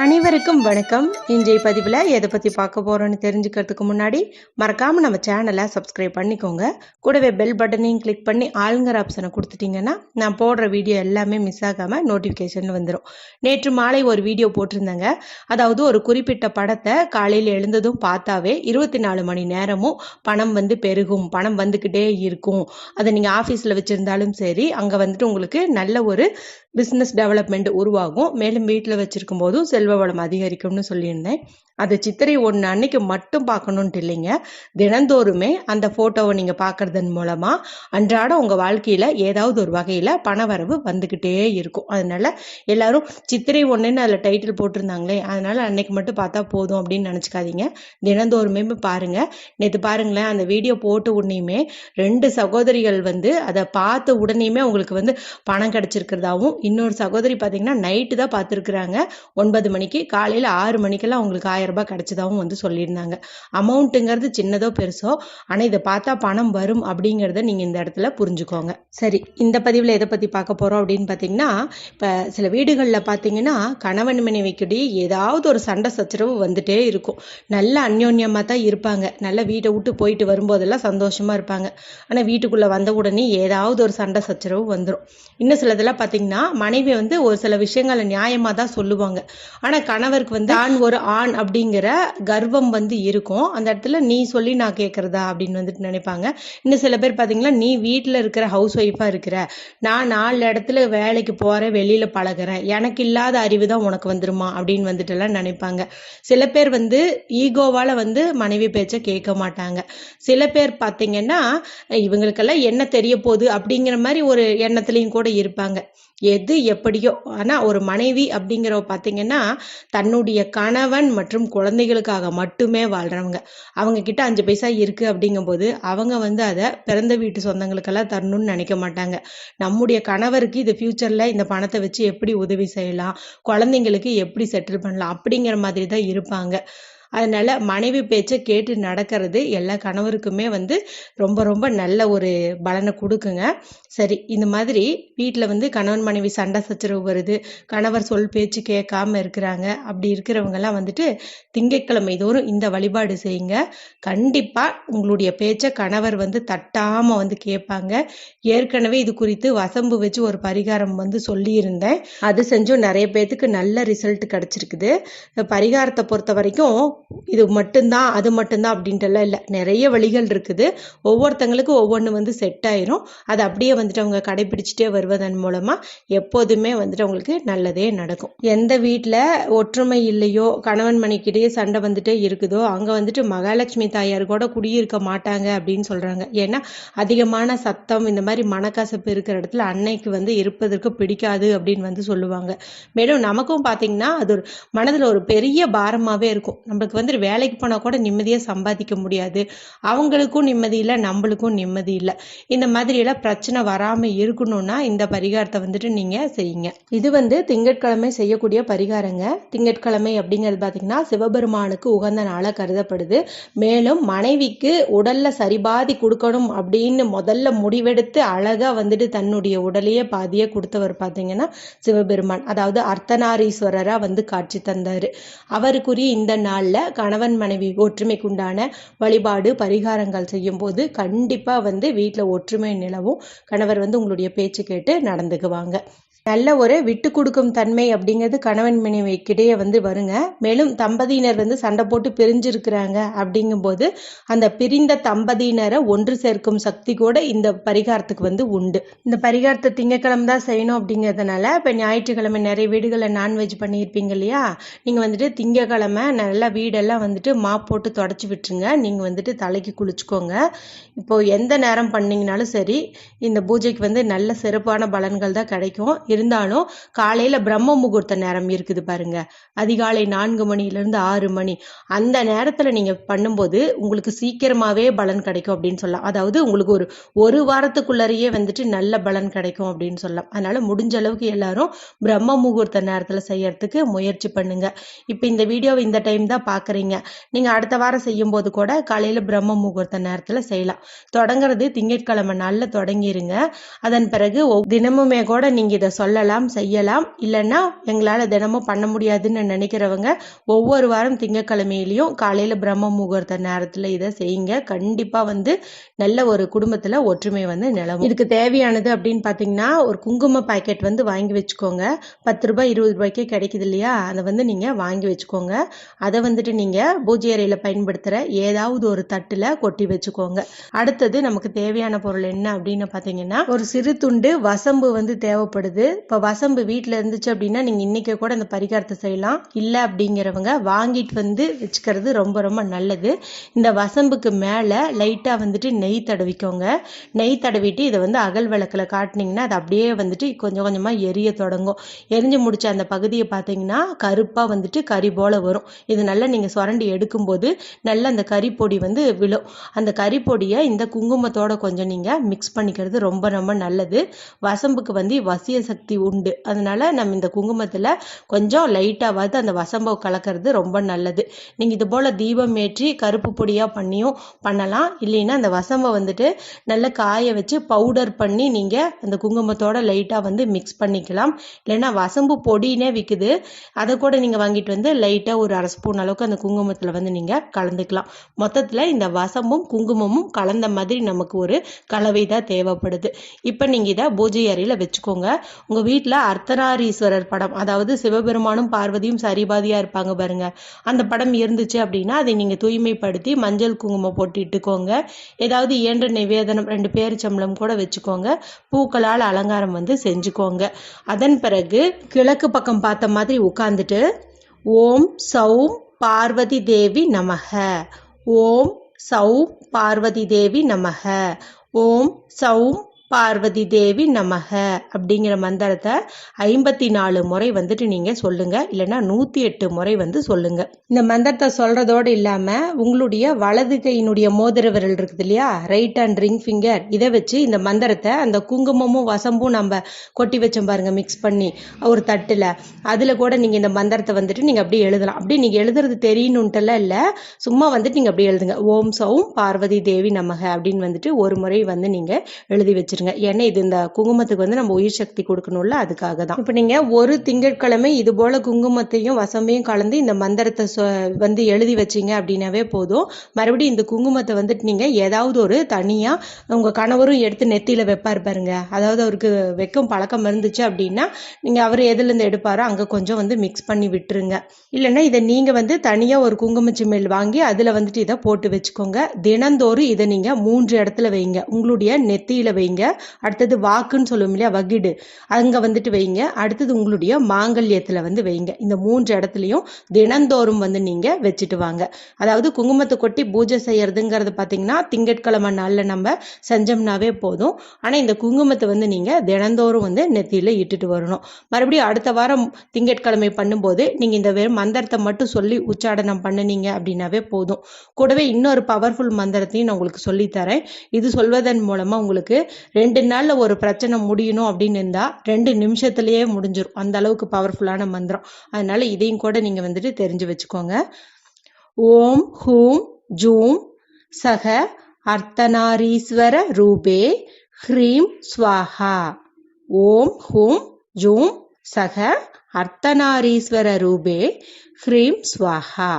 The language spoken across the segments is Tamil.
அனைவருக்கும் வணக்கம். இன்றைய பதிவில் எதை பற்றி பார்க்க போகிறோன்னு தெரிஞ்சுக்கிறதுக்கு முன்னாடி மறக்காமல் நம்ம சேனலை சப்ஸ்கிரைப் பண்ணிக்கோங்க. கூடவே பெல் பட்டனையும் கிளிக் பண்ணி ஆளுங்கிற ஆப்ஷனை கொடுத்துட்டிங்கன்னா நான் போடுற வீடியோ எல்லாமே மிஸ் ஆகாமல் நோட்டிஃபிகேஷன் வந்துடும் நேற்று மாலை ஒரு வீடியோ போட்டிருந்தேங்க. அதாவது ஒரு குறிப்பிட்ட படத்தை காலையில் எழுந்ததும் பார்த்தாவே இருபத்தி நாலு மணி நேரமும் பணம் வந்து பெருகும் பணம் வந்துக்கிட்டே இருக்கும். அதை நீங்கள் ஆஃபீஸில் வச்சுருந்தாலும் சரி அங்கே வந்துட்டு உங்களுக்கு நல்ல ஒரு பிஸ்னஸ் டெவலப்மெண்ட் உருவாகும். மேலும் வீட்டில் வச்சிருக்கும் போதும் செல்வ வளம் அதிகரிக்கும்னு சொல்லியிருந்தேன். அது சித்திரை ஒன்று அன்னைக்கு மட்டும் பார்க்கணுன்ட்டு இல்லைங்க. தினந்தோறுமே அந்த ஃபோட்டோவை நீங்கள் பார்க்கறதன் மூலமாக அன்றாட உங்கள் வாழ்க்கையில் ஏதாவது ஒரு வகையில் பணவரவு வந்துக்கிட்டே இருக்கும். அதனால எல்லாரும் சித்திரை ஒன்றுன்னு அதில் டைட்டில் போட்டிருந்தாங்களே அதனால அன்னைக்கு மட்டும் பார்த்தா போதும் அப்படின்னு நினச்சிக்காதீங்க. தினந்தோறுமே பாருங்கள் நேற்று பாருங்களேன் அந்த வீடியோ போட்ட உடனேயுமே ரெண்டு சகோதரிகள் வந்து அதை பார்த்த உடனேயுமே உங்களுக்கு வந்து பணம் கிடச்சிருக்கிறதாவும் இன்னொரு சகோதரி பார்த்தீங்கன்னா நைட்டு தான் பார்த்துருக்குறாங்க ஒன்பது மணிக்கு காலையில் ஆறு மணிக்கெல்லாம் அவங்களுக்கு ஆயிரம் ரூபாய் வந்து சொல்லியிருந்தாங்க. அமௌண்ட்டுங்கிறது சின்னதோ பெருசோ ஆனால் இதை பார்த்தா பணம் வரும் அப்படிங்கிறத நீங்கள் இந்த இடத்துல புரிஞ்சுக்கோங்க. சரி இந்த பதிவில் எதை பற்றி பார்க்க போகிறோம் அப்படின்னு பார்த்தீங்கன்னா இப்போ சில வீடுகளில் பார்த்தீங்கன்னா கணவன் மனைவிக்கிடையே ஏதாவது ஒரு சண்டை சச்சரவு வந்துட்டே இருக்கும். நல்ல அந்யோன்யமாக தான் இருப்பாங்க. நல்ல வீட்டை விட்டு போயிட்டு வரும்போதெல்லாம் சந்தோஷமாக இருப்பாங்க. ஆனால் வீட்டுக்குள்ளே வந்த உடனே ஏதாவது ஒரு சண்டை சச்சரவு வந்துடும் இன்னும் சிலதெல்லாம் பார்த்தீங்கன்னா மனைவி வந்து ஒரு சில விஷயங்களை நியாயமாக தான் சொல்லுவாங்க. ஆனால் கணவருக்கு வந்து ஆண் ஒரு ஆண் அப்படிங்கிற கர்வம் வந்து இருக்கும். அந்த இடத்துல நீ சொல்லி நான் கேட்குறதா அப்படின்னு வந்துட்டு நினைப்பாங்க. இன்னும் சில பேர் பார்த்தீங்கன்னா நீ வீட்டில் இருக்கிற ஹவுஸ் ஒய்ஃபாக இருக்கிற நான் நாலு இடத்துல வேலைக்கு போகிறேன் வெளியில் பழகுறேன் எனக்கு இல்லாத அறிவு தான் உனக்கு வந்துருமா? அப்படின்னு வந்துட்டு எல்லாம் நினைப்பாங்க. சில பேர் வந்து ஈகோவால் வந்து மனைவி பேச்சை கேட்க மாட்டாங்க. சில பேர் பார்த்தீங்கன்னா இவங்களுக்கெல்லாம் என்ன தெரிய போகுது? அப்படிங்கிற மாதிரி ஒரு எண்ணத்துலையும் கூட இருப்பாங்க. எது எப்படியோ ஆனால் ஒரு மனைவி அப்படிங்கிறவ பார்த்தீங்கன்னா தன்னுடைய கணவன் மற்றும் குழந்தைகளுக்காக மட்டுமே வாழ்கிறவங்க அவங்க கிட்ட அஞ்சு பைசா இருக்குது அப்படிங்கும்போது அவங்க வந்து அதை பிறந்த வீட்டு சொந்தங்களுக்கெல்லாம் தரணும்னு நினைக்க மாட்டாங்க. நம்முடைய கணவருக்கு இது ஃப்யூச்சரில் இந்த பணத்தை வச்சு எப்படி உதவி செய்யலாம் குழந்தைங்களுக்கு எப்படி செட்டில் பண்ணலாம் அப்படிங்கிற மாதிரி தான் இருப்பாங்க. அதனால மனைவி பேச்சை கேட்டு நடக்கிறது எல்லா கணவருக்குமே வந்து ரொம்ப ரொம்ப நல்ல ஒரு பலனை கொடுக்குங்க. சரி இந்த மாதிரி வீட்டில் வந்து கணவன் மனைவி சண்டை சச்சரவு வருது கணவர் சொல் பேச்சு கேட்காம இருக்கிறாங்க அப்படி இருக்கிறவங்கெல்லாம் வந்துட்டு திங்கட்கிழமை தோறும் இந்த வழிபாடு செய்யுங்க. கண்டிப்பாக உங்களுடைய பேச்சை கணவர் வந்து தட்டாமல் வந்து கேட்பாங்க. ஏற்கனவே இது குறித்து வசம்பு வச்சு ஒரு பரிகாரம் வந்து சொல்லியிருந்தேன். அது செஞ்சும் நிறைய பேர்த்துக்கு நல்ல ரிசல்ட் கிடச்சிருக்குது. பரிகாரத்தை பொறுத்த வரைக்கும் இது மட்டும்தான் அது மட்டும்தான் அப்படின்ட்டுலாம் இல்லை. நிறைய வழிகள் இருக்குது. ஒவ்வொருத்தங்களுக்கும் ஒவ்வொன்று வந்து செட் ஆயிரும். அதை அப்படியே வந்துட்டு அவங்க கடைபிடிச்சிட்டே வருவதன் மூலமாக எப்போதுமே வந்துட்டு அவங்களுக்கு நல்லதே நடக்கும். எந்த வீட்டில் ஒற்றுமை இல்லையோ கணவன் மணிக்கிட்டேயே சண்டை வந்துட்டே இருக்குதோ அங்கே வந்துட்டு மகாலட்சுமி தாயார் கூட குடியிருக்க மாட்டாங்க அப்படின்னு சொல்கிறாங்க ஏன்னா அதிகமான சத்தம் இந்த மாதிரி மனக்கசப்பு இருக்கிற இடத்துல அன்னைக்கு வந்து இருப்பதற்கு பிடிக்காது அப்படின்னு வந்து சொல்லுவாங்க. மேலும் நமக்கும் பார்த்தீங்கன்னா அது ஒரு மனதில் ஒரு பெரிய பாரமாகவே இருக்கும். நம்மளுக்கு வந்து வேலைக்கு போனால் கூட நிம்மதியாக சம்பாதிக்க முடியாது. அவங்களுக்கும் நிம்மதி இல்லை நம்மளுக்கும் நிம்மதி இல்லை. இந்த மாதிரியெல்லாம் பிரச்சனை வராமல் இருக்கணும்னா இந்த பரிகாரத்தை வந்துட்டு நீங்கள் செய்யுங்க. இது வந்து திங்கட்கிழமை செய்யக்கூடிய பரிகாரங்க. திங்கட்கிழமை அப்படிங்கிறது பார்த்தீங்கன்னா சிவபெருமானுக்கு உகந்த நாளாக கருதப்படுது. மேலும் மனைவிக்கு உடலில் சரிபாதி கொடுக்கணும் அப்படின்னு முதல்ல முடிவெடுத்து அழகாக வந்துட்டு தன்னுடைய உடலையே பாதியே கொடுத்தவர் பார்த்தீங்கன்னா சிவபெருமான். அதாவது அர்த்தநாரீஸ்வரராக வந்து காட்சி தந்தார். அவருக்குரிய இந்த நாளில் கணவன் மனைவி ஒற்றுமைக்குண்டான வழிபாடு பரிகாரங்கள் செய்யும்போது கண்டிப்பாக வந்து வீட்டில் ஒற்றுமை நிலவும். கணவர் வந்து உங்களுடைய பேச்சு கேட்டு நடந்துக்குவாங்க. நல்ல ஒரு விட்டு கொடுக்கும் தன்மை அப்படிங்கிறது கணவன் மனைவிக்கிடையே வந்து வருங்க. மேலும் தம்பதியினர் வந்து சண்டை போட்டு பிரிஞ்சிருக்கிறாங்க அப்படிங்கும்போது அந்த பிரிந்த தம்பதியினரை ஒன்று சேர்க்கும் சக்தி கூட இந்த பரிகாரத்துக்கு வந்து உண்டு. இந்த பரிகாரத்தை திங்கக்கிழமை தான் செய்யணும் அப்படிங்கிறதுனால இப்போ ஞாயிற்றுக்கிழமை நிறைய வீடுகளில் நான்வெஜ் பண்ணியிருப்பீங்க இல்லையா? நீங்கள் வந்துட்டு திங்கக்கிழமை நல்லா வீடெல்லாம் வந்துட்டு மாப் போட்டு தொடச்சி விட்டுருங்க. நீங்கள் வந்துட்டு தலைக்கு குளிச்சுக்கோங்க. இப்போது எந்த நேரம் பண்ணிங்கனாலும் சரி இந்த பூஜைக்கு வந்து நல்ல சிறப்பான பலன்கள் தான் கிடைக்கும். இருந்தாலும் காலையில பிரம்ம முகூர்த்த நேரம் இருக்குது பாருங்க. அதிகாலை நான்கு மணிலேருந்து ஆறு மணி. அந்த நேரத்தில் நீங்கள் பண்ணும்போது உங்களுக்கு சீக்கிரமாகவே பலன் கிடைக்கும் அப்படின்னு சொல்லலாம். அதாவது உங்களுக்கு ஒரு ஒரு வாரத்துக்குள்ளரையே வந்துட்டு நல்ல பலன் கிடைக்கும் அப்படின்னு சொல்லலாம். அதனால் முடிஞ்ச அளவுக்கு எல்லாரும் பிரம்ம முகூர்த்த நேரத்தில் செய்யறதுக்கு முயற்சி பண்ணுங்க. இப்போ இந்த வீடியோவை இந்த டைம் தான் பாக்குறீங்க. பார்க்குறீங்க நீங்கள் அடுத்த வாரம் செய்யும் போது கூட காலையில் பிரம்ம முகூர்த்த நேரத்தில் செய்யலாம். தொடங்குறது திங்கட்கிழமை நாளில் தொடங்கிருங்க. அதன் பிறகு தினமுமே கூட நீங்கள் இதை சொல்லலாம் செய்யலாம். இல்லைன்னா எங்களால் தினமும் பண்ண முடியாதுன்னு நினைக்கிறவங்க ஒவ்வொரு வாரம் திங்கக்கிழமையிலையும் காலையில் பிரம்ம முகூர்த்த நேரத்தில் இதை செய்யுங்க. கண்டிப்பாக வந்து நல்ல ஒரு குடும்பத்தில் ஒற்றுமை வந்து நிலவும். இதுக்கு தேவையானது அப்படின்னு பார்த்தீங்கன்னா ஒரு குங்கும பாக்கெட் வந்து வாங்கி வச்சுக்கோங்க. பத்து ரூபாய் இருபது ரூபாய்க்கே கிடைக்குது இல்லையா? அதை வந்து நீங்கள் வாங்கி வச்சுக்கோங்க. அதை வந்துட்டு நீங்கள் பூஜை அறையில் பயன்படுத்துகிற ஏதாவது ஒரு தட்டில் கொட்டி வச்சுக்கோங்க. அடுத்தது நமக்கு தேவையான பொருள் என்ன அப்படின்னு பார்த்தீங்கன்னா ஒரு சிறு துண்டு வசம்பு வந்து தேவைப்படுது. இப்போ வசம்பு வீட்டில் இருந்துச்சு அப்படின்னா நீங்கள் இன்றைக்கி கூட அந்த பரிகாரத்தை செய்யலாம். இல்லை அப்படிங்கிறவங்க வாங்கிட்டு வந்து வச்சுக்கிறது ரொம்ப ரொம்ப நல்லது. இந்த வசம்புக்கு மேலே லைட்டாக வந்துட்டு நெய் தடவிக்கோங்க. நெய் தடவிட்டு இதை வந்து அகல் விளக்கில் காட்டினீங்கன்னா அது அப்படியே வந்துட்டு கொஞ்சம் கொஞ்சமாக எரிய தொடங்கும். எரிஞ்சு முடிச்ச அந்த பகுதியை பார்த்தீங்கன்னா கருப்பாக வந்துட்டு கறி போல் வரும். இது நல்லா நீங்கள் சுரண்டி எடுக்கும்போது நல்ல அந்த கறிப்பொடி வந்து விழும். அந்த கறிப்பொடியை இந்த குங்குமத்தோட கொஞ்சம் நீங்கள் மிக்ஸ் பண்ணிக்கிறது ரொம்ப ரொம்ப நல்லது. வசம்புக்கு வந்து வசிய சக்தி சக்தி உண்டு. அதனால நம்ம இந்த குங்குமத்தில் கொஞ்சம் லைட்டாவது அந்த வசம்பை கலக்கிறது ரொம்ப நல்லது. நீங்கள் இது போல் தீபம் ஏற்றி கருப்பு பொடியாக பண்ணியும் பண்ணலாம். இல்லைன்னா அந்த வசம்பை வந்துட்டு நல்லா காய வச்சு பவுடர் பண்ணி நீங்கள் அந்த குங்குமத்தோட லைட்டாக வந்து மிக்ஸ் பண்ணிக்கலாம். இல்லைன்னா வசம்பு பொடினே விற்குது அதை கூட நீங்கள் வாங்கிட்டு வந்து லைட்டாக ஒரு அரை ஸ்பூன் அளவுக்கு அந்த குங்குமத்தில் வந்து நீங்கள் கலந்துக்கலாம். மொத்தத்தில் இந்த வசம்பும் குங்குமமும் கலந்த மாதிரி நமக்கு ஒரு கலவை தான் தேவைப்படுது. இப்போ நீங்கள் இதை பூஜை அறையில் வச்சுக்கோங்க. உங்கள் வீட்டில் அர்த்தநாரீஸ்வரர் படம் அதாவது சிவபெருமானும் பார்வதியும் சரிபாதியாக இருப்பாங்க பாருங்க. அந்த படம் இருந்துச்சு அப்படின்னா அதை நீங்கள் தூய்மைப்படுத்தி மஞ்சள் குங்குமம் போட்டு இட்டுக்கோங்க. ஏதாவது இயன்ற நிவேதனம் ரெண்டு பேர் சம்பளம் கூட வச்சுக்கோங்க. பூக்களால் அலங்காரம் வந்து செஞ்சுக்கோங்க. அதன் பிறகு கிழக்கு பக்கம் பார்த்த மாதிரி உட்காந்துட்டு ஓம் சௌம் பார்வதி தேவி நமக. ஓம் சௌம் பார்வதி தேவி நமக. ஓம் சௌம் பார்வதி தேவி நமக அப்படிங்கிற மந்திரத்தை ஐம்பத்தி நாலு முறை வந்துட்டு நீங்கள் சொல்லுங்க. இல்லைன்னா நூற்றி எட்டு முறை வந்து சொல்லுங்க. இந்த மந்திரத்தை சொல்றதோடு இல்லாமல் உங்களுடைய வலது கையினுடைய மோதிர விரல் இருக்குது இல்லையா? ரைட் அண்ட் ரிங் ஃபிங்கர் இதை வச்சு இந்த மந்திரத்தை அந்த குங்குமமும் வசம்பும் நம்ம கொட்டி வச்சோம் பாருங்க மிக்ஸ் பண்ணி ஒரு தட்டில். அதில் கூட நீங்கள் இந்த மந்திரத்தை வந்துட்டு நீங்கள் அப்படியே எழுதலாம். அப்படியே நீங்கள் எழுதுறது தெரியணுன்ட்டுலாம் இல்லை. சும்மா வந்துட்டு நீங்கள் அப்படியே எழுதுங்க. ஓம் சௌம் பார்வதி தேவி நமக அப்படின்னு வந்துட்டு ஒரு முறை வந்து நீங்கள் எழுதி வச்சிருங்க. ஏன்னா இது இந்த குங்குமத்துக்கு வந்து நம்ம உயிர் சக்தி கொடுக்கணும்ல அதுக்காக தான் இப்போ நீங்கள் ஒரு திங்கட்கிழமை இது போல் குங்குமத்தையும் வசம்பையும் கலந்து இந்த மந்திரத்தை சொ- வந்து எழுதி வச்சீங்க அப்படின்னாவே போதும். மறுபடியும் இந்த குங்குமத்தை வந்துட்டு நீங்கள் ஏதாவது ஒரு தனியாக உங்கள் கணவரும் எடுத்து நெத்தியில் வைப்பார் பாருங்க. அதாவது அவருக்கு வைக்கும் பழக்கம் இருந்துச்சு அப்படின்னா நீங்கள் அவர் எதுலேருந்து எடுப்பாரோ அங்கே கொஞ்சம் வந்து மிக்ஸ் பண்ணி விட்டுருங்க. இல்லைன்னா இதை நீங்கள் வந்து தனியாக ஒரு குங்குமச்சிமிழ் வாங்கி அதில் வந்துட்டு இதை போட்டு வச்சுக்கோங்க. தினந்தோறும் இதை நீங்கள் மூன்று இடத்துல வைங்க. உங்களுடைய நெத்தியில் வைங்க. அடுத்தது வாக்குன்னு சொல்லுவோம் இல்லையா வகிடு. அங்கே வந்துட்டு வைங்க. அடுத்தது உங்களுடைய மாங்கல்யத்தில் வந்து வைங்க. இந்த மூன்று இடத்துலையும் தினந்தோறும் வந்து நீங்கள் வச்சுட்டு வாங்க. அதாவது குங்குமத்தை கொட்டி பூஜை செய்யறதுங்கிறது பார்த்தீங்கன்னா திங்கட்கிழமை நாளில் நம்ம செஞ்சோம்னாவே போதும். ஆனால் இந்த குங்குமத்தை வந்து நீங்கள் தினந்தோறும் வந்து நெத்தியில் இட்டுட்டு வரணும். மறுபடியும் அடுத்த வாரம் திங்கட்கிழமை பண்ணும்போது நீங்கள் இந்த வெறும் மந்திரத்தை மட்டும் சொல்லி உச்சாடனம் பண்ணுனீங்க அப்படின்னாவே போதும். கூடவே இன்னொரு பவர்ஃபுல் மந்திரத்தையும் நான் உங்களுக்கு சொல்லித்தரேன். இது சொல்வதன் மூலமாக உங்களுக்கு ரெண்டு நாளில் ஒரு பிரச்சனை முடியணும் அப்படின்னு இருந்தால் ரெண்டு நிமிஷத்துலேயே முடிஞ்சிடும் அந்த அளவுக்கு பவர்ஃபுல்லான மந்திரம். அதனால இதையும் கூட நீங்கள் வந்துட்டு தெரிஞ்சு வச்சுக்கோங்க. ஓம் ஹூம் ஜூம் சக அர்த்தநாரீஸ்வர ரூபே ஹ்ரீம் ஸ்வாஹா. ஓம் ஹூம் ஜூம் சக அர்த்தநாரீஸ்வர ரூபே ஹ்ரீம் ஸ்வாஹா.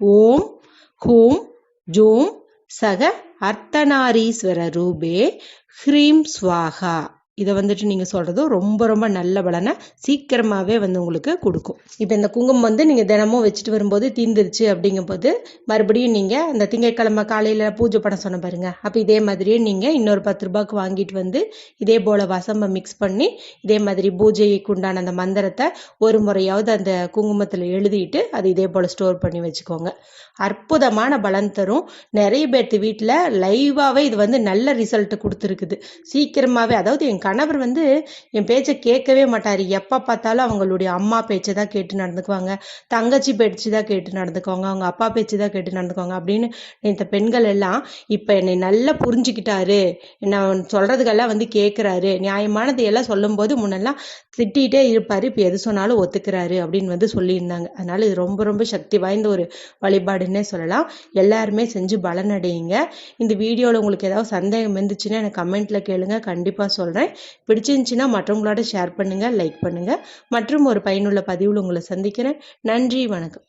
ஓம் ஹூம் ஜூம் சக அர்த்தநாரீஸ்வர ரூபே ஹ்ரீம் ஸ்வாஹா இதை வந்துட்டு நீங்கள் சொல்கிறது ரொம்ப ரொம்ப நல்ல பலனை சீக்கிரமாகவே வந்து உங்களுக்கு கொடுக்கும். இப்போ இந்த குங்குமம் வந்து நீங்கள் தினமும் வச்சுட்டு வரும்போது தீந்துருச்சு அப்படிங்கும்போது மறுபடியும் நீங்கள் அந்த திங்கட்கிழமை காலையில் பூஜை பண்ண சொன்ன பாருங்க. அப்போ இதே மாதிரியே நீங்கள் இன்னொரு பத்து ரூபாய்க்கு வாங்கிட்டு வந்து இதே போல் வசம்பை மிக்ஸ் பண்ணி இதே மாதிரி பூஜைக்கு உண்டான அந்த மந்திரத்தை ஒரு முறையாவது அந்த குங்குமத்தில் எழுதிட்டு அது இதே போல் ஸ்டோர் பண்ணி வச்சுக்கோங்க. அற்புதமான பலன் தரும். நிறைய பேர்த்து வீட்டில் லைவாகவே இது வந்து நல்ல ரிசல்ட் கொடுத்துருக்குது. சீக்கிரமாகவே அதாவது என் கணவர் வந்து என் பேச்சை கேட்கவே மாட்டார். எப்போ பார்த்தாலும் அவங்களுடைய அம்மா பேச்சை தான் கேட்டு நடந்துக்குவாங்க. தங்கச்சி பேச்சு தான் கேட்டு நடந்துக்குவாங்க. அவங்க அப்பா பேச்சு தான் கேட்டு நடந்துக்குவாங்க அப்படின்னு இந்த பெண்கள் எல்லாம் இப்போ என்னை நல்லா புரிஞ்சுக்கிட்டாரு. நான் சொல்கிறதுக்கெல்லாம் வந்து கேட்குறாரு நியாயமானதை எல்லாம் சொல்லும்போது முன்னெல்லாம் திட்டிகிட்டே இருப்பார். இப்போ எது சொன்னாலும் ஒத்துக்கிறாரு அப்படின்னு வந்து சொல்லியிருந்தாங்க. அதனால் இது ரொம்ப ரொம்ப சக்தி வாய்ந்த ஒரு வழிபாடுன்னே சொல்லலாம். எல்லாருமே செஞ்சு பலனடையுங்க. இந்த வீடியோவில் உங்களுக்கு ஏதாவது சந்தேகம் இருந்துச்சுன்னா எனக்கு கமெண்ட்டில் கேளுங்க. கண்டிப்பாக சொல்கிறேன் பிடிச்சிருந்துச்சின்னா மற்றவங்களோட ஷேர் பண்ணுங்கள் லைக் பண்ணுங்கள் மற்றும் ஒரு பயனுள்ள பதிவில் உங்களை சந்திக்கிறேன். நன்றி வணக்கம்.